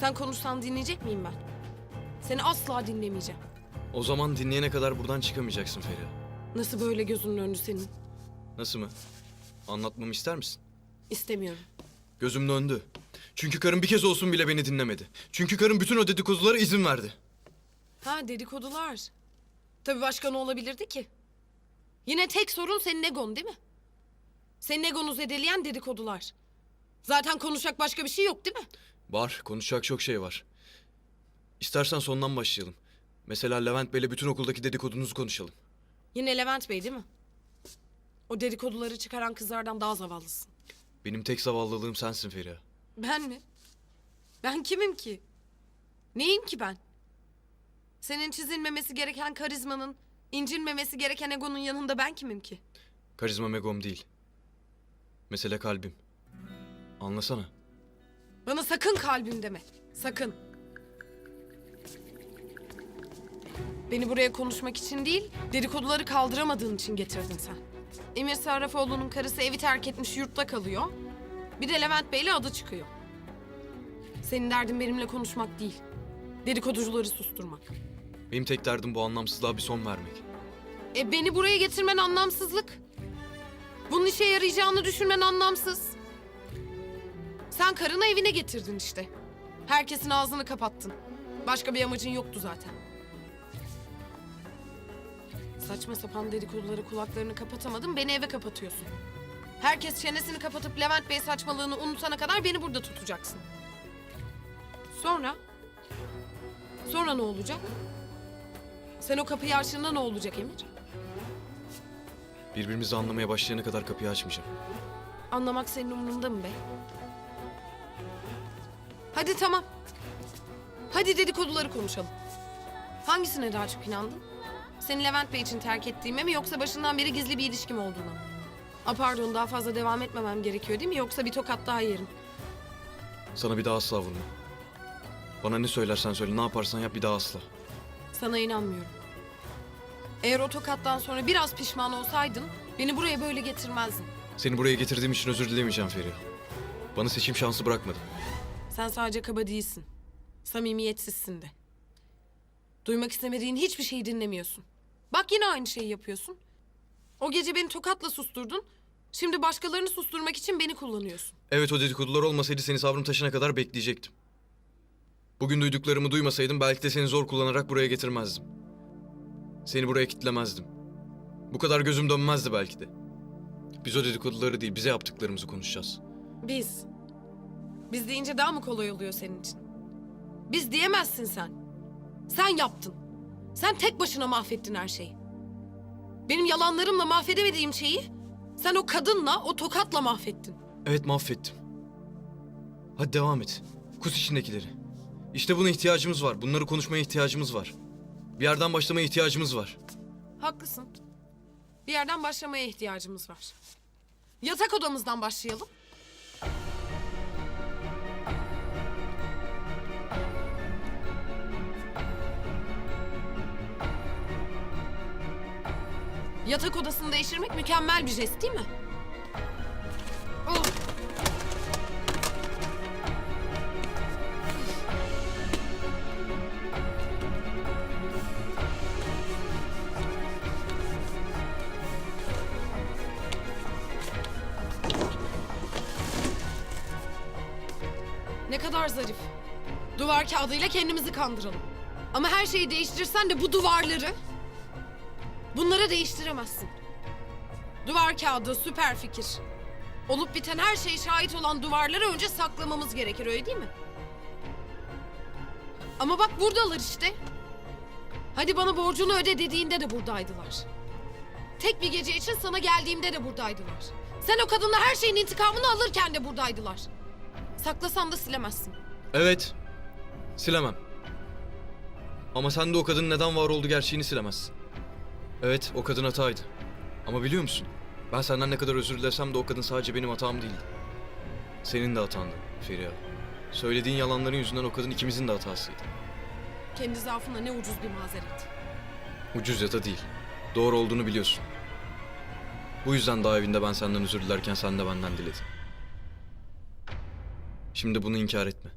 Sen konuşsan dinleyecek miyim ben? Seni asla dinlemeyeceğim. O zaman dinleyene kadar buradan çıkamayacaksın Feriha. Nasıl böyle gözünün önü senin? Nasıl mı? Anlatmamı ister misin? İstemiyorum. Gözüm döndü. Çünkü karım bir kez olsun bile beni dinlemedi. Çünkü karım bütün o dedikodulara izin verdi. Ha dedikodular. Tabii başka ne olabilirdi ki? Yine tek sorun senin egon değil mi? Senin egonu zedeleyen dedikodular. Zaten konuşacak başka bir şey yok değil mi? Var, konuşacak çok şey var. İstersen sondan başlayalım. Mesela Levent Bey'le bütün okuldaki dedikodunuzu konuşalım. Yine Levent Bey değil mi? O dedikoduları çıkaran kızlardan daha zavallısın. Benim tek zavallılığım sensin Feriha. Ben mi? Ben kimim ki? Neyim ki ben? Senin çizilmemesi gereken karizmanın, incinmemesi gereken egonun yanında ben kimim ki? Karizma megom değil. Mesele kalbim. Anlasana. Bana sakın kalbim deme. Sakın. Beni buraya konuşmak için değil, dedikoduları kaldıramadığın için getirdin sen. Emir Sarrafoğlu'nun karısı evi terk etmiş yurtta kalıyor. Bir de Levent Bey'le adı çıkıyor. Senin derdin benimle konuşmak değil. Dedikoducuları susturmak. Benim tek derdim bu anlamsızlığa bir son vermek. E beni buraya getirmen anlamsızlık. Bunun işe yarayacağını düşünmen anlamsız. Sen karını evine getirdin işte. Herkesin ağzını kapattın. Başka bir amacın yoktu zaten. Saçma sapan dedikodulara kulaklarını kapatamadın, beni eve kapatıyorsun. Herkes çenesini kapatıp Levent Bey saçmalığını unutana kadar beni burada tutacaksın. Sonra? Sonra ne olacak? Sen o kapıyı açtığında ne olacak Emir? Birbirimizi anlamaya başlayana kadar kapıyı açmayacağım. Anlamak senin umurunda mı be? Hadi tamam. Hadi dedikoduları konuşalım. Hangisine daha çok inandın? Seni Levent Bey için terk ettiğime mi yoksa başından beri gizli bir ilişkim olduğuna mı? A pardon daha fazla devam etmemem gerekiyor değil mi yoksa bir tokat daha yerim. Sana bir daha asla vurmam. Bana ne söylersen söyle, ne yaparsan yap bir daha asla. Sana inanmıyorum. Eğer o tokattan sonra biraz pişman olsaydın beni buraya böyle getirmezdin. Seni buraya getirdiğim için özür dilemeyeceğim Feriha. Bana seçim şansı bırakmadın. Sen sadece kaba değilsin. Samimiyetsizsin de. Duymak istemediğin hiçbir şeyi dinlemiyorsun. Bak yine aynı şeyi yapıyorsun. O gece beni tokatla susturdun. Şimdi başkalarını susturmak için beni kullanıyorsun. Evet o dedikodular olmasaydı seni sabrım taşına kadar bekleyecektim. Bugün duyduklarımı duymasaydım belki de seni zor kullanarak buraya getirmezdim. Seni buraya kitlemezdim. Bu kadar gözüm dönmezdi belki de. Biz o dedikoduları değil bize yaptıklarımızı konuşacağız. Biz. Biz deyince daha mı kolay oluyor senin için? Biz diyemezsin sen. Sen yaptın. Sen tek başına mahvettin her şeyi. Benim yalanlarımla mahvedemediğim şeyi sen o kadınla, o tokatla mahvettin. Evet mahvettim. Hadi devam et. Kus içindekileri. İşte buna ihtiyacımız var. Bunları konuşmaya ihtiyacımız var. Bir yerden başlamaya ihtiyacımız var. Haklısın. Bir yerden başlamaya ihtiyacımız var. Yatak odamızdan başlayalım. Yatak odasını değiştirmek mükemmel bir jest değil mi? Ne kadar zarif. Duvar kağıdıyla kendimizi kandıralım. Ama her şeyi değiştirirsen de bu duvarları... Bunları değiştiremezsin. Duvar kağıdı süper fikir. Olup biten her şeye şahit olan duvarları önce saklamamız gerekir öyle değil mi? Ama bak buradalar işte. Hadi bana borcunu öde dediğinde de buradaydılar. Tek bir gece için sana geldiğimde de buradaydılar. Sen o kadınla her şeyin intikamını alırken de buradaydılar. Saklasan da silemezsin. Evet. Silemem. Ama sen de o kadının neden var olduğu gerçeğini silemezsin. Evet o kadın hataydı. Ama biliyor musun? Ben senden ne kadar özür dilesem de o kadın sadece benim hatam değildi. Senin de hatandı Feriha. Söylediğin yalanların yüzünden o kadın ikimizin de hatasıydı. Kendi zaafına ne ucuz bir mazeret. Ucuz ya da değil. Doğru olduğunu biliyorsun. Bu yüzden daha evinde ben senden özür dilerken sen de benden diledin. Şimdi bunu inkar etme.